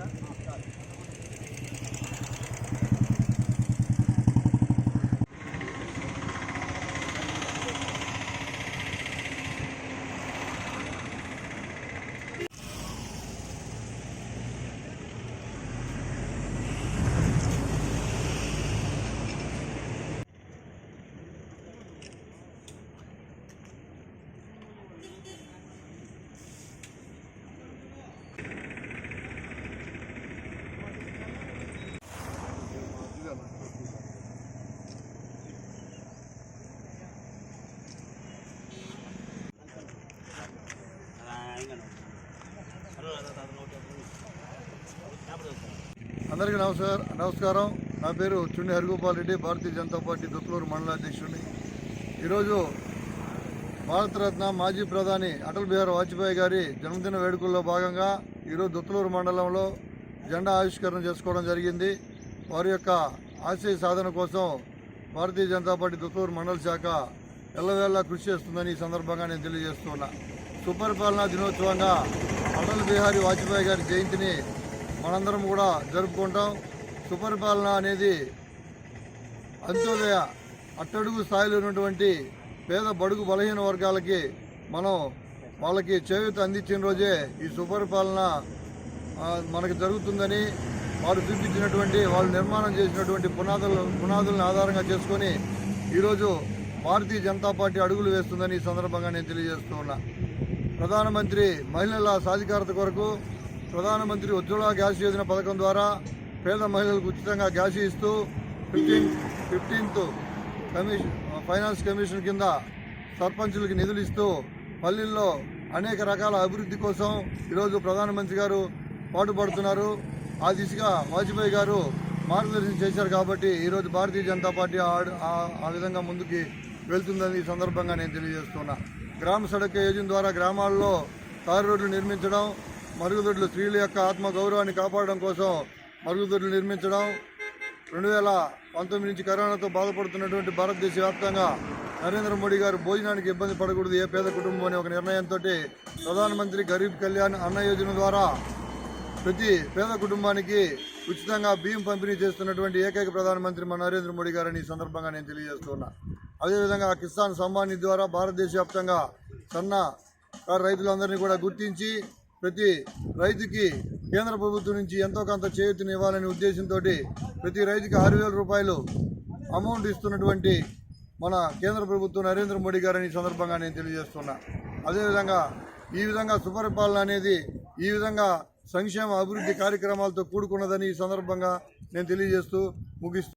tá? Ah, tá. అందరికీ నమస్కారం నమస్కారం. నా పేరు చుండి హరిగోపాల్ రెడ్డి భారతీయ జనతా పార్టీ దుత్తలూరు మండలాధ్యక్షుడిని ఈరోజు భారతరత్న మాజీ ప్రధాని అటల్ బిహారీ వాజ్పేయి గారి జన్మదిన వేడుకల్లో భాగంగా ఈరోజు దుత్తులూరు మండలంలో జెండా ఆవిష్కరణ చేసుకోవడం జరిగింది. వారి యొక్క ఆశయ సాధన కోసం భారతీయ జనతా పార్టీ దుత్తలూరు మండల శాఖ ఎల్లవేళలా కృషి చేస్తుందని ఈ సందర్భంగా నేను తెలియజేస్తున్నా. సుపరిపాలనా దినోత్సవంగా అటల్ బిహారీ వాజ్పేయి గారి జయంతిని మనందరం కూడా జరుపుకుంటాం. సుపరిపాలన అనేది అంత్యోదయ అట్టడుగు స్థాయిలో ఉన్నటువంటి పేద బడుగు బలహీన వర్గాలకి మనం వాళ్ళకి చేయూత అందించిన రోజే ఈ సుపరిపాలన మనకు జరుగుతుందని వారు చూపించినటువంటి వాళ్ళు నిర్మాణం చేసినటువంటి పునాదులు పునాదులను ఆధారంగా చేసుకొని ఈరోజు భారతీయ జనతా పార్టీ అడుగులు వేస్తుందని ఈ సందర్భంగా నేను తెలియజేస్తూ ఉన్నా. ప్రధానమంత్రి మహిళల సాధికారత కొరకు ప్రధానమంత్రి ఉజ్వల గ్యాస్ యోజన పథకం ద్వారా పేద మహిళలకు ఉచితంగా గ్యాస్ ఇస్తూ fifteen fifteenth commission finance commission కింద సర్పంచులకి నిధులు ఇస్తూ పల్లెల్లో అనేక రకాల అభివృద్ధి కోసం ఈరోజు ప్రధానమంత్రి గారు పాటుపడుతున్నారు. ఆ దిశగా వాజ్పేయి గారు మార్గదర్శనం చేశారు కాబట్టి ఈరోజు భారతీయ జనతా పార్టీ ఆ- ఆ- విధంగా ముందుకి వెళ్తుందని ఈ సందర్భంగా నేను తెలియజేస్తున్నా. గ్రామ సడక్ యోజన ద్వారా గ్రామాల్లో తారు రోడ్లు నిర్మించడం మరుగుదొడ్లు స్త్రీల యొక్క ఆత్మ గౌరవాన్ని కాపాడడం కోసం మరుగుదొడ్లు నిర్మించడం రెండు వేల పంతొమ్మిది నుంచి కరోనాతో బాధపడుతున్నటువంటి భారతదేశ వ్యాప్తంగా నరేంద్ర మోడీ గారు భోజనానికి ఇబ్బంది పడకూడదు ఏ పేద కుటుంబం అనే ఒక నిర్ణయంతో ప్రధానమంత్రి గరీబ్ కళ్యాణ్ అన్న యోజన ద్వారా ప్రతి పేద కుటుంబానికి ఉచితంగా బియ్యం పంపిణీ చేస్తున్నటువంటి ఏకైక ప్రధానమంత్రి మన నరేంద్ర మోడీ గారని ఈ సందర్భంగా నేను తెలియజేస్తున్నా. అదేవిధంగా కిసాన్ సమ్మాన్ నిధి ద్వారా భారతదేశ వ్యాప్తంగా సన్న రైతులందరినీ కూడా గుర్తించి ప్రతి రైతుకి కేంద్ర ప్రభుత్వం నుంచి ఎంతో కొంత చేయూతను ఇవ్వాలనే ఉద్దేశంతో ప్రతి రైతుకి ఆరు వేల రూపాయలు అమౌంట్ ఇస్తున్నటువంటి మన కేంద్ర ప్రభుత్వం నరేంద్ర మోడీ గారని సందర్భంగా నేను తెలియజేస్తున్నా. అదేవిధంగా ఈ విధంగా సుపరిపాలన అనేది ఈ విధంగా సంక్షేమ అభివృద్ధి కార్యక్రమాలతో కూడుకున్నదని ఈ సందర్భంగా నేను తెలియజేస్తూ ముగిస్తూ